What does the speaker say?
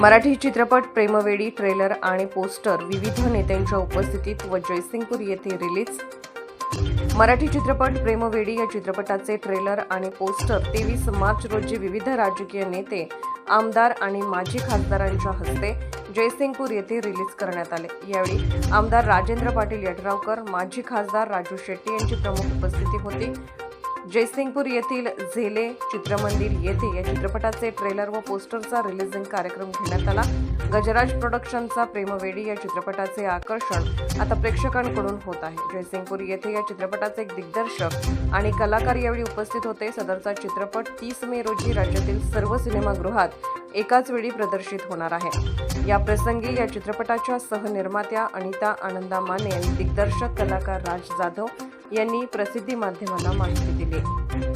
मराठी चित्रपट प्रेमवेडी ट्रेलर आणि पोस्टर विविध नेत्यांच्या उपस्थितीत व जयसिंगपूर येथे रिलीज. मराठी चित्रपट प्रेमवेडी या चित्रपटाचे ट्रेलर आणि पोस्टर तेवीस मार्च रोजी विविध राजकीय नेते आमदार आणि माजी खासदारांच्या हस्ते जयसिंगपूर येथे रिलीज करण्यात आले. यावेळी आमदार राजेंद्र पाटील यड्रावकर माजी खासदार राजू शेट्टी यांची प्रमुख उपस्थिती होती. जयसिंगपूर येथील झेले चित्रमंदिर येथे या चित्रपटाचे ट्रेलर व पोस्टरचा रिलीजिंग कार्यक्रम घेण्यात आला. गजराज प्रोडक्शनचा प्रेमवेडी या चित्रपटाचे आकर्षण आता प्रेक्षकांकडून होत आहे. जयसिंगपूर येथे या चित्रपटाचे एक दिग्दर्शक आणि कलाकार यावेळी उपस्थित होते. सदरचा चित्रपट तीस मे रोजी राज्यातील सर्व सिनेमागृहात एकाच वेळी प्रदर्शित होणार आहे. या प्रसंगी या चित्रपटाच्या सहनिर्मात्या अनिता आनंदा माने आणि दिग्दर्शक कलाकार राज जाधव यांनी प्रसिद्धी माध्यमांना माहिती दिली.